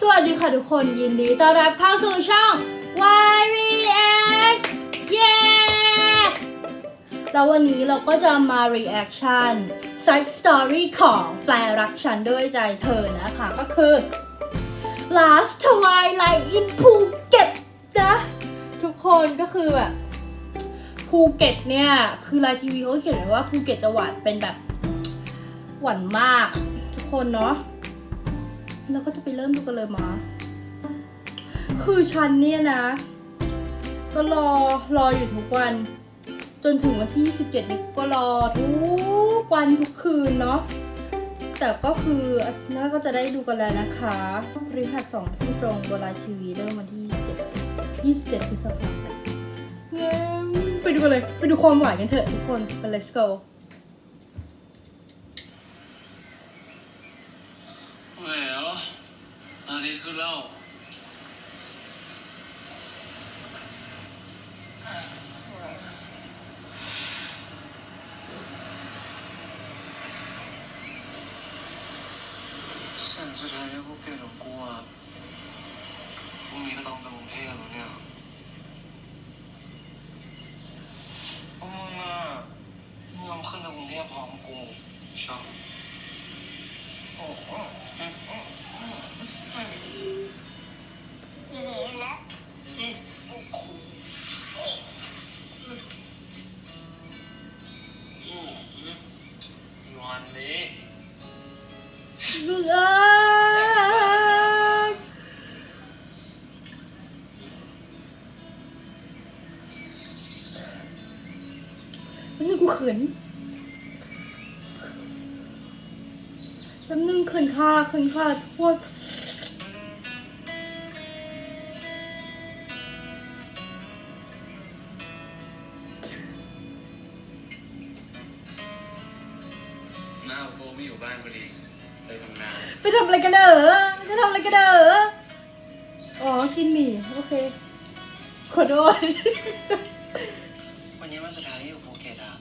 สวัสดีค่ะทุกคนยินดีต้อนรับเข้าสู่ช่อง Y React เย้แล้ววันนี้เราก็จะมา reaction side story ของแปลรักฉันด้วยใจเธอนะคะ ก็คือ Last Twilight in Phuket นะ ทุกคนก็คือแบบภูเก็ตเนี่ย คือรายทีวีเขาเขียนไว้ว่าภูเก็ตจะหวานเป็นแบบหวานมาก ทุกคนเนาะ เราก็จะไปเริ่มดูกันเลยมาคือฉันเนี่ยนะ ก็รอรออยู่ทุกวัน จนถึงวันที่ 27นี้ก็รอทุกวันทุกคืนเนาะแต่ก็คือน่าก็จะได้ดูกันแล้วนะคะพฤหัสสองทุ่มตรงเวลาทีวีเริ่มวันที่ 27 27พฤษภาคมเย้ไปดูกันเลย ไปดูความหวานกันเถอะทุกคนไป let's go แหมวอั นี้คือเหล้าฉันสุดท้ายแล้วพวกแกต้องกลัวพรุ่งนี้ก็ต้องไปกรุงเทพแล้วเนี่ย นนี้เอ้ยมันกูเขินแป๊บนึงเขินค่าเขินค่าโทษ กันเด้อจะทำอะไรกันเด้ออ๋อ กินหมี่ โอเค ขอโทษวันนี้วันสุดท้ายที่อยู่ภูเก็ตอะ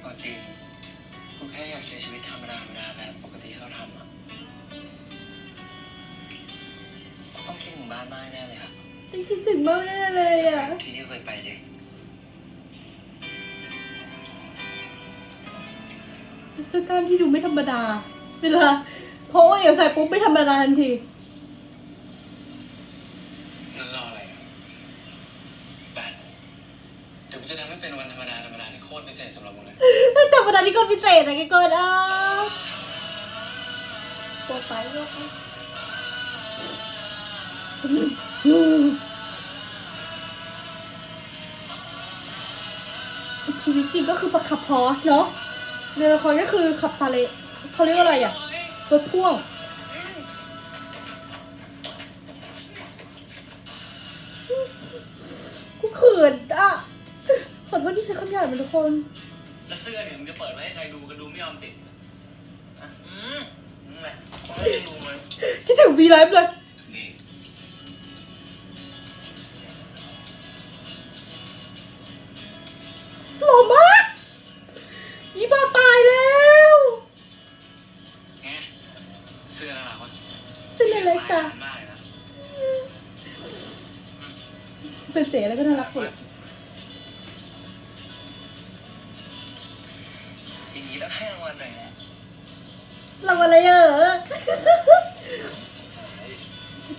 เอาจริงกูแค่อยากใช้ชีวิตธรรมดาธรรมดาแบบปกติที่เราทำอะกูต้องคิดถึงบ้านมากแน่เลยครับจะคิดถึงมากแน่เลยอะที่ที่เคยไปเลย เป็นเสื้อกล้ามที่ดูไม่ธรรมดา เวลา เพราะว่าเอวใส่ปุ๊บไม่ธรรมดาทันที นั่นรออะไรอะแบทเดี๋ยวกูจะทำให้เป็นวันธรรมดาธรรมดาที่โคตรพิเศษสำหรับมึงเลยธรรมดาที่คนพิเศษอะแกก่อนอะตัวไปก็ไปชีวิตจริงก็คือประขับพอสเนาะในละครก็คือขับซาเล้งเขาเรียกว่าอะไรอะ รถพ่วงกูเขินอะขอโทษที่ใช้คำหยาบนะทุกคน แล้วเสื้อเนี่ยมึงจะเปิดไว้ให้ใครดูก็ดูไม่ยอมติดอะอืมนั่นแหละไม่ได้ดูมัน คิดถึงวีไลฟ์เลย อย่างนี้ต้องให้รางวัลหน่อยนะรางวัลอะไรเออ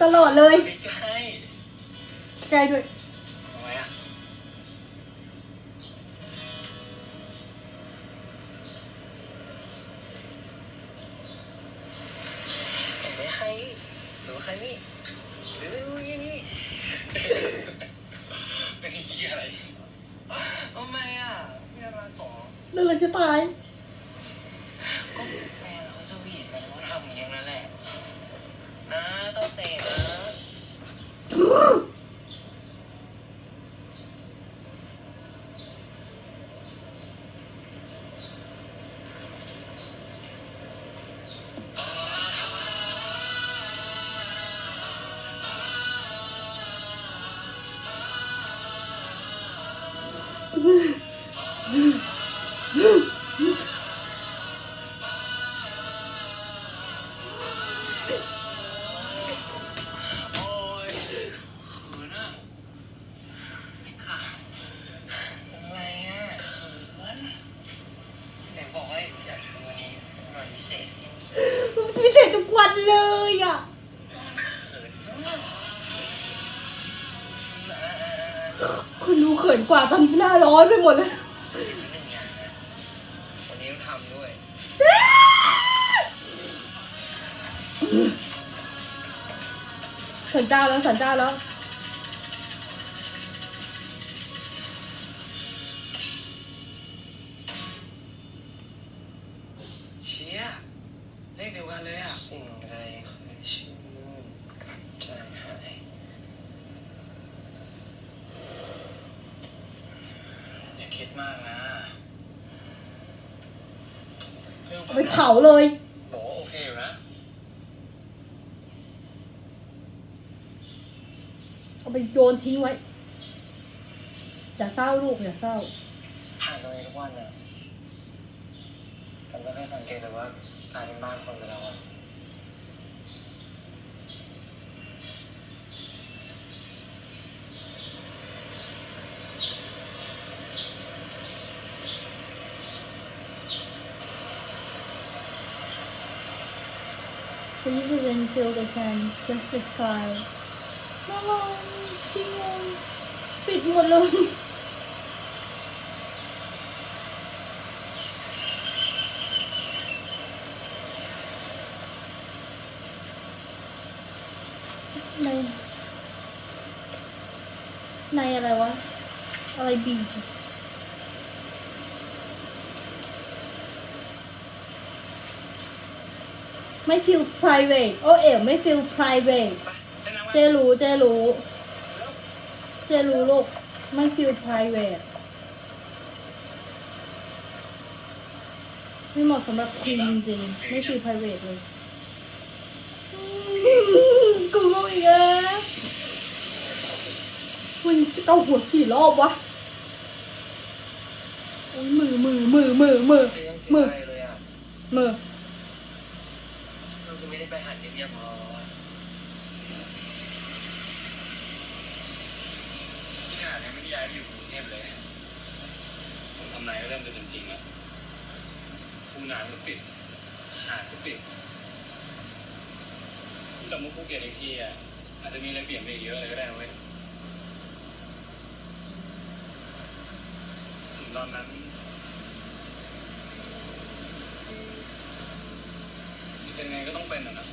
ตลอดเลยบิ๊กก็ให้ใกล้ด้วย น้าร้อนไปหมดเลยวันนี้ต้องทำด้วย สันเจ้าแล้วสันเจ้าแล้ว เรื่องเอาไปเผาเลยบอกว่าโอเคอยู่นะเอาไปโยนทิ้งไว้อย่าเศร้าลูกอย่าเศร้าผ่านตรงนี้ทุกวันอะผมก็แค่สังเกตแต่ว่ากลายเป็นบ้านคนไปแล้วอะ Please even feel the sun just the sky น่ารักจริงเล ยปิดหมดเลยในในอะไรวะอะไรบีจไม่ feel private โอเอ๋ไม่ feel private เจรู้เจรู้เจรู้ลูกไม่ feel private ไม่เหมาะสำหรับคุณจริงๆไม่ feel private เลยกูงงอีกแล้วมันจะเกาหัวกี่รอบวะโอ้ยมือมือมือมือมือมือ ใจเลยอะมือไม่ได้ไปหันเงียบๆพออะที่ขาดนี้ไม่ได้ย้ายไปอยู่กรุงเทพเลยผมทำนายก็เริ่มจะเป็นจริงแล้วคุมงานก็ปิด หาดก็ปิดกลับมาภูเก็ตอีกทีอะอาจจะมีอะไรเปลี่ยนไปอีกเยอะเลยก็ได้นะเว้ยถึงตอนนั้น เป็นอะนะ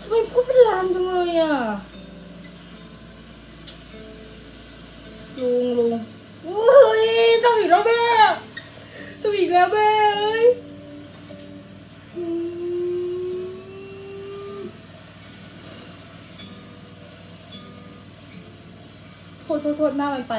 ทำไมพูดเป็นลางจังเลยอะ ลุงลุงอุ้ยทำอีกแล้วแม่ทำอีกแล้วแม่เอ้ยโทษโทษโทษหน้ามันไป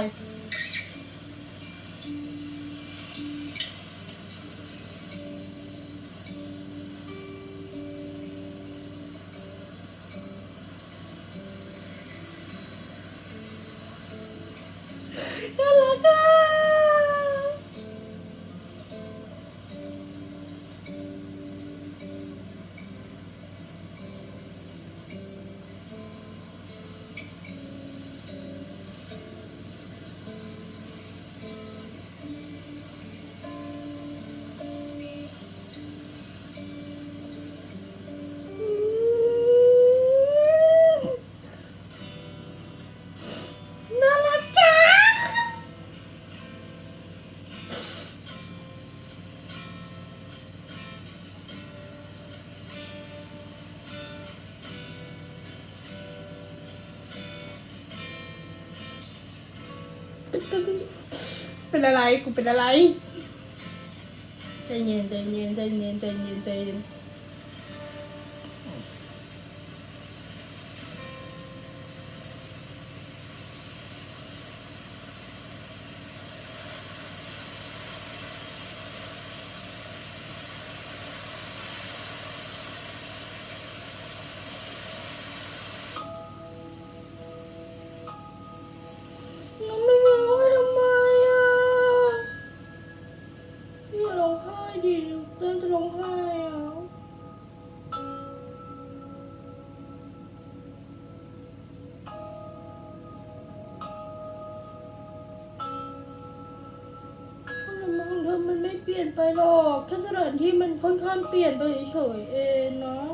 เป็นอะไรกูเป็นอะไรใจเย็นใจเย็นใจเย็นใจเย็นใจเย็น เปลี่ยนลี่ยนไปหรอกแค่สถานที่มันค่อนข้างเปลี่ยนไปเฉยๆเองเนาะ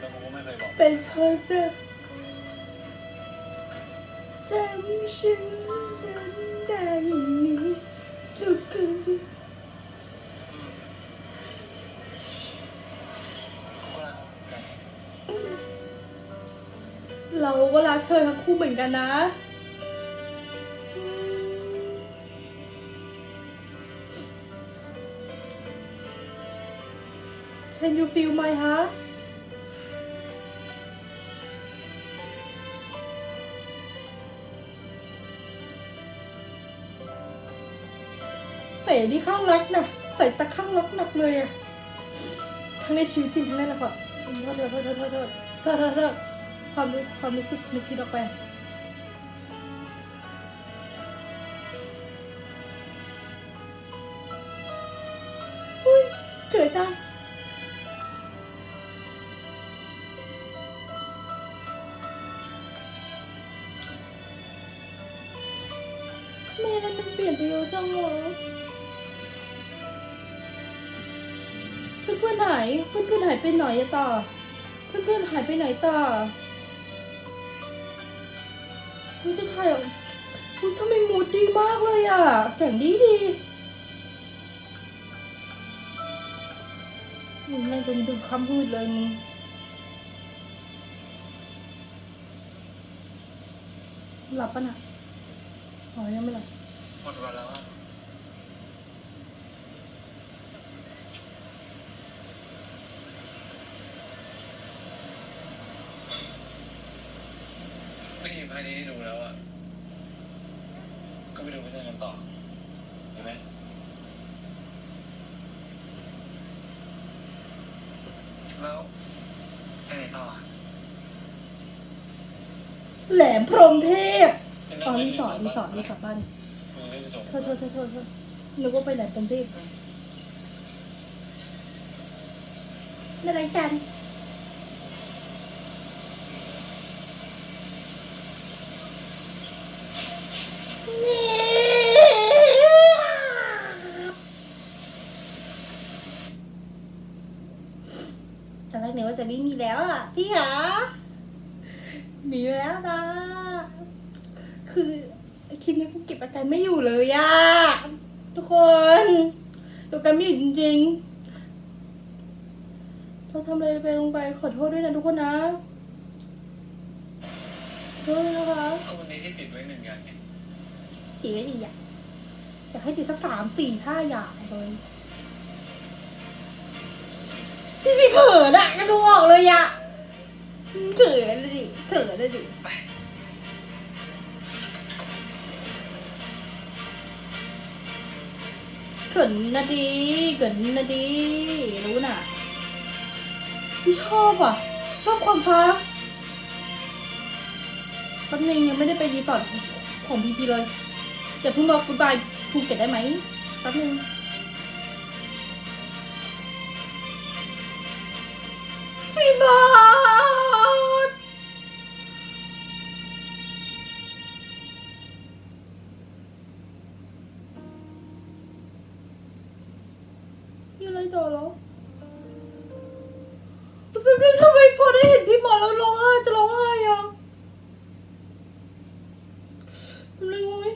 แล้วกูก็ไม่เคยบอกเป็นเธอจะจำฉันได้อย่างนี้ทุกคืนที่กูรักกันเราก็รักเธอทั้งคู่เหมือนกันนะ Can you feel my heart ต๋นี่ข้างรักนะใส่ตะข้างรักหนักเลยอะทั้งในชีวิตจริงทั้งในละครโทษโทษโทษโทษโทษโทษโทษความรู้ความรู้สึกในึกคิดออกไปเจ๋อจังทำไมมันเปลี่ยนไปเยอะจังเลย เพื่อนๆหายเพื่อนเพื่อนๆหายไปไหนอะต่อ เพื่อนเพื่อนๆหายไปไหนต่อมันจะถ่ายอุ้ยทำไมมูดดีมากเลยอะแสงดีดีมึงแม่งจนดึงคำพูดเลยมึงหลับปะน่ะอ๋อยังไม่หลับหมดวันแล้วอะ ไม่มีภาพนี้ให้ดูแล้วอะ ก็ไปดูพิเศษกันต่อเห็นไหมแล้วไปไหนต่ออะแหลมพรหมเทพอ๋อรีสอร์ทรีสอร์ทรีสอร์ทบ้านมึงเล่นส่งเธอเธอเธอเธอเธอนึกว่าไปไหนเป็นที่ในรายการนี่จะแรกนึกว่าจะไม่มี แล้วอะที่หามีแล้วจ้าคือคลิปนี้กูเก็บอาการไม่อยู่เลยอะทุกคนเก็บอาการไม่อยู่จริงๆเราทำอะไรไปลงไปขอโทษด้วยนะทุกคนนะขอโทษด้วยนะคะก็วันนี้ที่ติดไว้หนึ่งอย่างเนี่ยตีไว้ดีอะอยากให้ตีสักสามสี่ห้าอย่างเลยพี่พี่เขินอะก็ดูออกเลยอะ เขินเลยดิเขินเลยดิเขินนะดีเขินนะดี รู้น่ะพี่ชอบอะ ชอบความฟ้าแป๊บนึงยังไม่ได้ไปรีสอร์ทของพีพีเลยเดี๋ยวเพิ่งบอกคุณบายภูเก็ตได้ไหมแป๊บนึงพี่บอ มีอะไรต่อแล้วเป็นเรื่องทำไมพอได้เห็นพี่หมอแล้วร้องไห้จะร้องไห้อะเป็นไรงย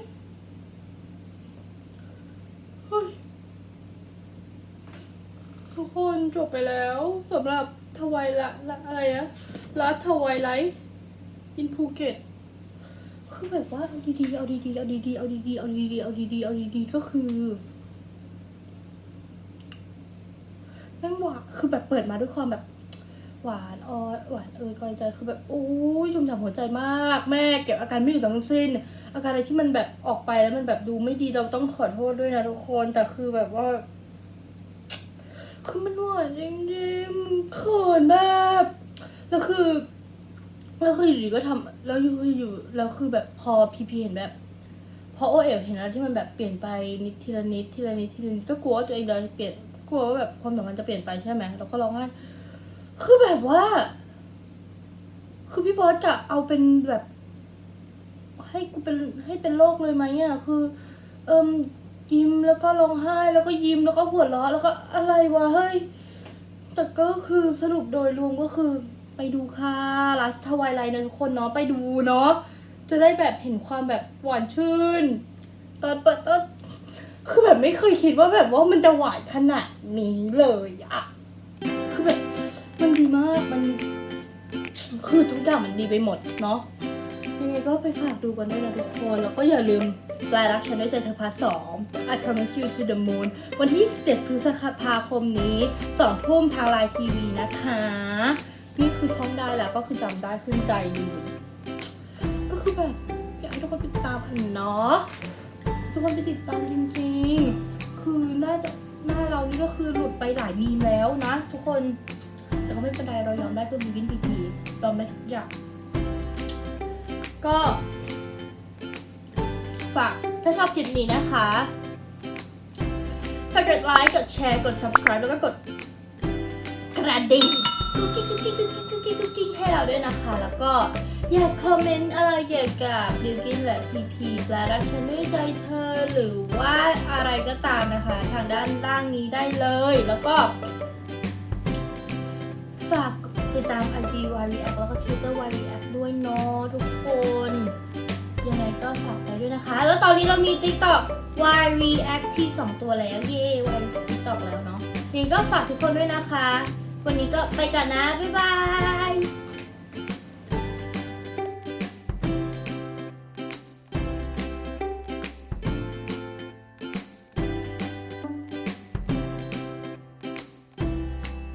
เฮ้ยทุกคนจบไปแล้วสำหรับทวายละละอะไรอะ last twilight in Phuket คือแบบว่าเอาดีๆเอาดีๆเอาดีๆเอาดีๆเอาดีๆเอาดีๆเอาดีๆก็คือแม่งหวาน คือแบบเปิดมาด้วยความแบบ หวานออยหวานเอยกอยใจคือแบบโอ้ยชุ่มฉ่ำหัวใจมาก แม่เก็บอาการไม่อยู่ทั้งสิ้น อาการอะไรที่มันแบบออกไปแล้วมันแบบดูไม่ดีเราต้องขอโทษด้วยนะทุกคนแต่คือแบบว่า คือมันหวานจริงๆเขินแบบแล้วคือแล้วคืออยู่ดีก็ทำแล้วอยู่อยู่แล้วคือแบบพอพีพีเห็นแบบพอโอเอ๋วเห็นแล้วที่มันแบบเปลี่ยนไปนิดทีละนิดทีละนิดทีละนิดก็กลัวว่าตัวเองจะเปลี่ยน กลัวว่าแบบความสัมพันธ์จะเปลี่ยนไปใช่ไหมแล้วก็ร้องไห้คือแบบว่า คือพี่บอสจะเอาเป็นแบบ ให้กูเป็นให้เป็นโรคเลยไหมอะคือ เอิมยิ้มแล้วก็ร้องไห้ แล้วก็ยิ้มแล้วก็หัวเราะแล้วก็อะไรวะเฮ้ยแต่ก็คือสรุปโดยรวมก็คือ ไปดูค่ะลัสทวายไลน์นะทุกคนเนาะไปดูเนาะจะได้แบบเห็นความแบบหวานชื่น ตอนเปิดต้น คือแบบไม่เคยคิดว่าแบบว่ามันจะหวานขนาดนี้เลยอะคือแบบมันดีมากมัน คือทุกอย่างมันดีไปหมดเนาะยังไงก็ไปฝากดูกันด้วยนะทุกคน แล้วก็อย่าลืมแปลรักฉันด้วยใจเธอพาร์ทสอง I promise you to the moon วันที่ 17 พฤษภาคมนี้2ทุ่มทางไลน์ทีวีนะคะ นี่คือท่องได้แล้วก็คือจำได้ขึ้นใจอยู่ก็คือแบบอยากให้ทุกคนไปติดตามอันเนาะ ทุกคนไปติดตามจริงๆ คือน่าจะหน้าเรานี่ก็คือหลุดไปหลายมีมแล้วนะ ทุกคน แต่ก็ไม่เป็นไรเรายอมได้เพื่อบิวินพีพียอมได้ทุกอย่าง ก็ฝากถ้าชอบคลิปนี้นะคะฝากกดไลค์ กดแชร์ กด subscribe แล้วก็กดกระดิ่งกุ๊กกิ๊กกุ๊กกิ๊กกุ๊กกิ๊ก กุ๊กกิ๊กกุ๊กกิ๊กให้เราด้วยนะคะ แล้วก็อยากคอมเมนต์อะไรเกี่ยวกับบิวกินและพีพีแปลรักฉันด้วยใจเธอหรือว่าอะไรก็ตามนะคะ ทางด้านล่างนี้ได้เลย แล้วก็ ฝากติดตาม IG y r e a c t แล้วก็ Twitter y r e a c t ด้วยเนาะทุกคน ยังไงก็ฝากไปด้วยนะคะ แล้วตอนนี้เรามี TikTok y react ที่ 2 ตัวแล้ว เย่ y TikTok แล้วเนาะยังก็ฝากทุกคนด้วยนะคะ วันนี้ก็ไปก่อนนะ บ๊ายบาย